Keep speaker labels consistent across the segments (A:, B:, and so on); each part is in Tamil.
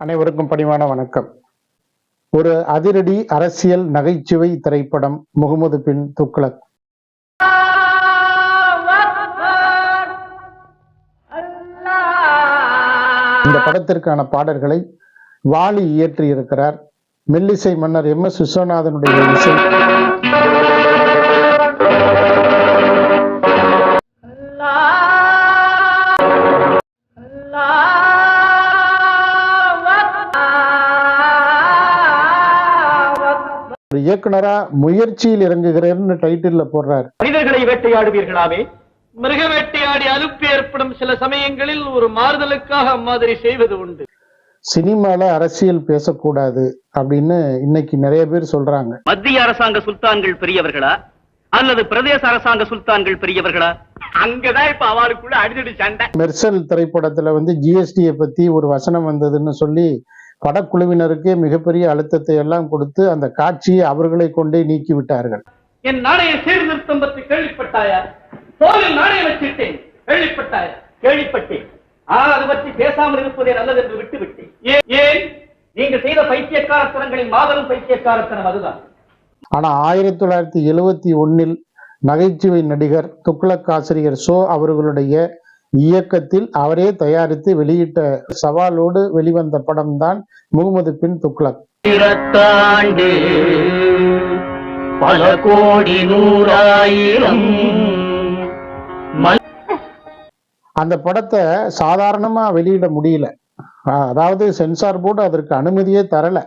A: அனைவருக்கும் பணிவான வணக்கம். ஒரு அதிரடி அரசியல் நகைச்சுவை திரைப்படம் முகமது பின் துக்ளக். இந்த படத்திற்கான பாடல்களை வாலி இயற்றியிருக்கிறார். மெல்லிசை மன்னர் எம் எஸ் விஸ்வநாதனுடைய இசை. ஒரு இயக்குனரா முயற்சியில் இறங்குகிறேன்னு டைட்டில்ல போடுறார்.
B: மனிதர்களை வேட்டையாடுவீர்களாவே மிருக வேட்டையாடி அலுப்பு ஏற்படும் சில சமயங்களில் ஒரு மாறுதலுக்காக அம்மாதிரி செய்வது உண்டு.
A: சினிமால அரசியல் பேசக்கூடாது அப்படின்னு இன்னைக்கு நிறைய பேர் சொல்றாங்க.
C: மத்திய அரசாங்க சுல்தான்கள் பெரியவர்களா? அல்லது பிரதேச அரசாங்க சுல்தான்கள் பெரியவர்களா?
B: அங்கதான் இப்ப அவளுக்குள்ள அடிதடி சண்டை.
A: மெர்சல் திரைப்படத்துல வந்து ஜிஎஸ்டியை பத்தி ஒரு வசனம் வந்ததுன்னு சொல்லி படக்குழுவினருக்கே மிகப்பெரிய அழுத்தத்தை எல்லாம் கொடுத்து அந்த காட்சியை அவர்களை கொண்டே நீக்கி விட்டார்கள்
B: என் நாணய சீர்திருத்தம் பற்றி கேள்விப்பட்டாயா? தோலில் நாணயம் வச்சிட்டேன். கேள்விப்பட்டாயா? கேள்விப்பட்டேன். ஆனால் அது பற்றி பேசாமல் இருப்பதே நல்லது என்று விட்டு விட்டேன் ஏன்? நீங்கள் செய்த பைத்தியக்காரத்தனங்களின் மாபெரும் பைத்தியக்காரத்தனம் அதுதான்.
A: ஆனா ஆயிரத்தி தொள்ளாயிரத்தி எழுவத்தி ஒன்னில் நகைச்சுவை நடிகர் துக்ளக் ஆசிரியர் சோ அவர்களுடைய இயக்கத்தில் அவரே தயாரித்து வெளியிட்ட சவாலோடு வெளிவந்த படம்தான் முகமது பின் துக்ளக்.
C: பல கோடி நூறாயிரம்
A: அந்த படத்தை சாதாரணமா வெளியிட முடியல. அதாவது சென்சார் போர்டு அதற்கு அனுமதியே தரல.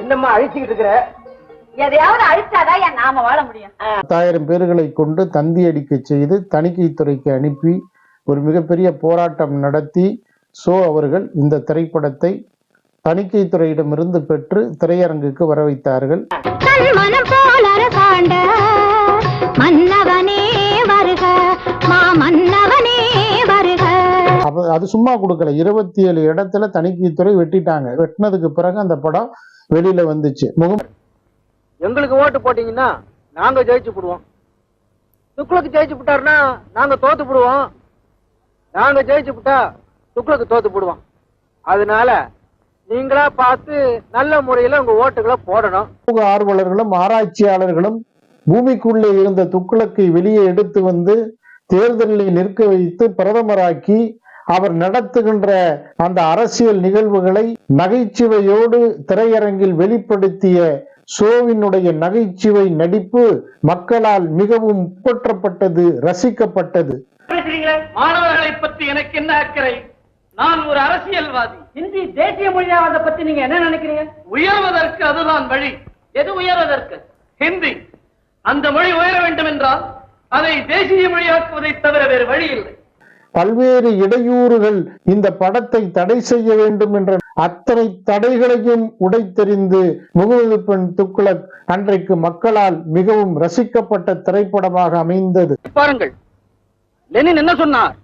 B: என்னம்மா அழிச்சுக்கிட்டு இருக்கிற?
D: எதையாவது அழிச்சாதான் என் நாம வாழ முடியும்.
A: பத்தாயிரம் பேர்களை கொண்டு தந்தி அடிக்க செய்து தணிக்கைத்துறைக்கு அனுப்பி ஒரு மிகப்பெரிய போராட்டம் நடத்தி சோ அவர்கள் இந்த திரைப்படத்தை தணிக்கைத்துறையிடமிருந்து பெற்று திரையரங்குக்கு வர வைத்தார்கள். அது சும்மா கொடுக்கல. இருபத்தி ஏழு இடத்துல தணிக்கைத்துறை வெட்டிட்டாங்க. வெட்டினதுக்கு பிறகு அந்த படம் வெளியில வந்துச்சு. முகம்
E: எங்களுக்கு ஓட்டு போட்டீங்கன்னா நாங்க ஜெயிச்சு போடுவோம். துக்ளக்கு ஜெயிச்சு விட்டாருன்னா நாங்க தோத்து போடுவோம். நாங்க ஜெயிச்சு விட்டா துக்ளக்கு தோத்து போடுவோம். அதனால நீங்களா பார்த்து நல்ல முறையில உங்க ஓட்டுகளை போடணும்.
A: சமூக ஆர்வலர்களும் ஆராய்ச்சியாளர்களும் பூமிக்குள்ளே இருந்த துக்ளக்கை வெளியே எடுத்து வந்து தேர்தலில் நிற்க வைத்து பிரதமராக்கி அவர் நடத்துகின்ற அந்த அரசியல் நிகழ்வுகளை நகைச்சுவையோடு திரையரங்கில் வெளிப்படுத்திய ஷோவினுடைய நகைச்சுவை நடிப்பு மக்களால் மிகவும் போற்றப்பட்டது ரசிக்கப்பட்டது.
B: பேசுறீங்களே மாணவர்களை பற்றி எனக்கு என்ன அக்கறை? நான் ஒரு அரசியல்வாதி. ஹிந்தி தேசிய மொழியாவதை பத்தி நீங்க என்ன நினைக்கிறீங்க? உயர்வதற்கு அதுதான் வழி. எது உயர்வதற்கு? ஹிந்தி. அந்த மொழி உயர வேண்டும் என்றால் அதை தேசிய மொழியாக்குவதை தவிர வேறு வழி இல்லை.
A: பல்வேறு இடையூறுகள் இந்த படத்தை தடை செய்ய வேண்டும் என்ற அத்தனை தடைகளையும் உடைத்தெறிந்து முகமது பெண் துக்ளக் அன்றைக்கு மக்களால் மிகவும் ரசிக்கப்பட்ட திரைப்படமாக அமைந்தது.
E: பாருங்கள். லெனின் என்ன சொன்னார்?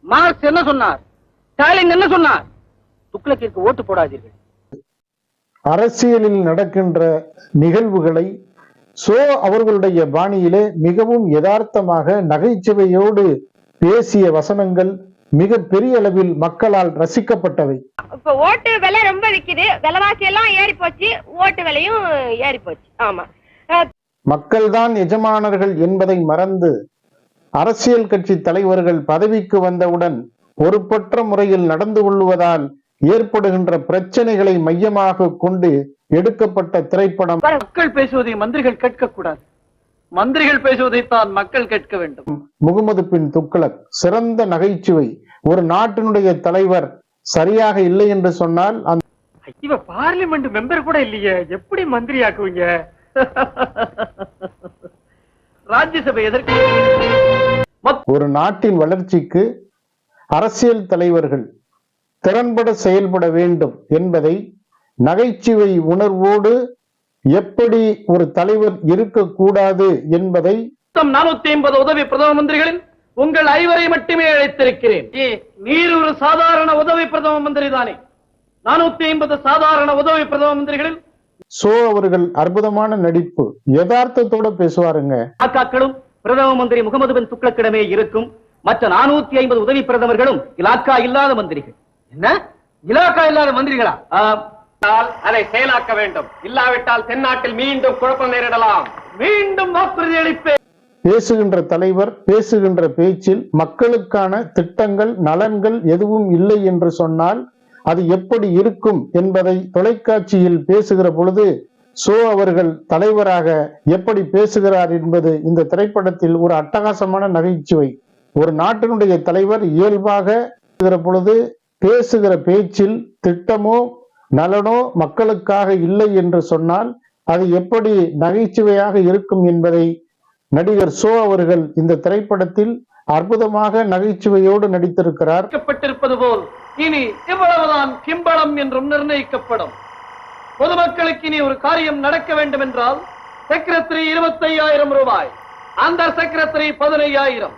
E: மார்க்ஸ் என்ன சொன்னார்? ஸ்டாலின் என்ன சொன்னார்? துக்ளக்கிற்கு ஓட்டு போடாதீர்கள்.
A: அரசியலில் நடக்கின்ற நிகழ்வுகளை சோ அவர்களுடைய பாணியிலே மிகவும் யதார்த்தமாக நகைச்சுவையோடு பேசிய வசனங்கள் மிக பெரிய அளவில் மக்களால் ரசிக்கப்பட்டவை.
D: இப்ப ஓட்டு விலை ரொம்ப விக்குது. விலைவாசி எல்லாம் ஏறி போச்சு ஓட்டு விலையும் ஏறி போச்சு ஆமா
A: மக்கள்தான் எஜமானர்கள் என்பதை மறந்து அரசியல் கட்சி தலைவர்கள் பதவிக்கு வந்தவுடன் பொறுப்பற்ற முறையில் நடந்து கொள்வதால் ஏற்படுகின்ற பிரச்சனைகளை மையமாக கொண்டு எடுக்கப்பட்ட திரைப்படம்.
B: மக்கள் பேசுவதை மந்திரிகள் கேட்கக்கூடாது. மந்திரிகள் பேசுவதை தான் மக்கள் கேட்க வேண்டும்.
A: முகமது பின் துக்ளக் சிறந்த நகைச்சுவை ஒரு நாட்டினுடைய தலைவர் சரியாக இல்லை என்று சொன்னால்
B: இவ பார்லிமெண்ட் மெம்பர் கூட இல்லையே. எப்படி மந்திரி ஆக்குவீங்க ராஜ்யசபை எதற்கு?
A: ஒரு நாட்டின் வளர்ச்சிக்கு அரசியல் தலைவர்கள் திறன்பட செயல்பட வேண்டும் என்பதை நகைச்சுவை உணர்வோடு எப்படி ஒரு தலைவர் இருக்கக்கூடாது என்பதை
B: நானூத்தி ஐம்பது உதவி பிரதம மந்திரிகளில் உங்கள் ஐவரை மட்டுமே அழைத்திருக்கிறேன். நீர் ஒரு சாதாரண உதவி பிரதம மந்திரி தானே. நானூத்தி ஐம்பது சாதாரண உதவி பிரதம மந்திரிகளில்
A: சோ அவர்கள் அற்புதமான நடிப்பு. யதார்த்தத்தோட பேசுவாருங்க.
C: இலாக்காக்களும் பிரதம மந்திரி முகமது பின் துக்ளக்கிடமே இருக்கும். மற்ற நானூத்தி ஐம்பது உதவி பிரதமர்களும் இலாக்கா இல்லாத மந்திரிகள்.
E: என்ன? இலாக்கா இல்லாத மந்திரிகளா?
B: அதை செயலாக்க வேண்டும். இல்லாவிட்டால் தென்னாட்டில் மீண்டும் குழப்பம் நேரிடலாம். மீண்டும் வாக்குறுதி அளிப்பேன்.
A: பேசுகின்ற தலைவர் பேசுகின்ற பேச்சில் மக்களுக்கான திட்டங்கள் நலன்கள் எதுவும் இல்லை என்று சொன்னால் அது எப்படி இருக்கும் என்பதை தொலைக்காட்சியில் பேசுகிற பொழுது சோ அவர்கள் தலைவராக எப்படி பேசுகிறார் என்பது இந்த திரைப்படத்தில் ஒரு அட்டகாசமான நகைச்சுவை. ஒரு நாட்டினுடைய தலைவர் இயல்பாக பொழுது பேசுகிற பேச்சில் திட்டமோ நலனோ மக்களுக்காக இல்லை என்று சொன்னால் அது எப்படி நகைச்சுவையாக இருக்கும் என்பதை நடிகர் சோ அவர்கள் இந்த திரைப்படத்தில் அற்புதமாக நகைச்சுவையோடு நடித்திருக்கிறார்.
B: போல் இனி இவ்வளவுதான் கிம்பளம் என்றும் நிர்ணயிக்கப்படும். பொதுமக்களுக்கு இனி ஒரு காரியம் நடக்க வேண்டும் என்றால் செக்ரட்டரி இருபத்தையாயிரம் ரூபாய் அந்த செக்ரட்டரி பதினையாயிரம்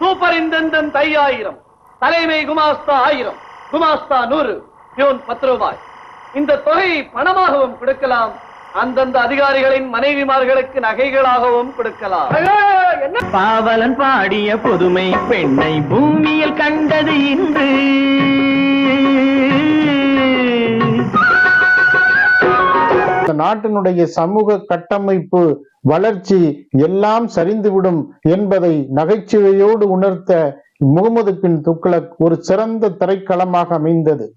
B: சூப்பர் இன்டென்டன்ட் ஐயாயிரம் தலைமை குமாஸ்தா ஆயிரம் குமாஸ்தா நூறு பியூன் பத்து ரூபாய். இந்த தொகையை பணமாகவும் கொடுக்கலாம். அந்தந்த அதிகாரிகளின் மனைவிமார்களுக்கு நகைகளாகவும் கொடுக்கலாம்.
C: பாவலன் பாடிய புதுமை பெண்ணை பூமியில் கண்டது இன்று.
A: நாட்டினுடைய சமூக கட்டமைப்பு வளர்ச்சி எல்லாம் சரிந்துவிடும் என்பதை நகைச்சுவையோடு உணர்த்த முகமது பின் துக்ளக் ஒரு சிறந்த திரைக்களமாக அமைந்தது.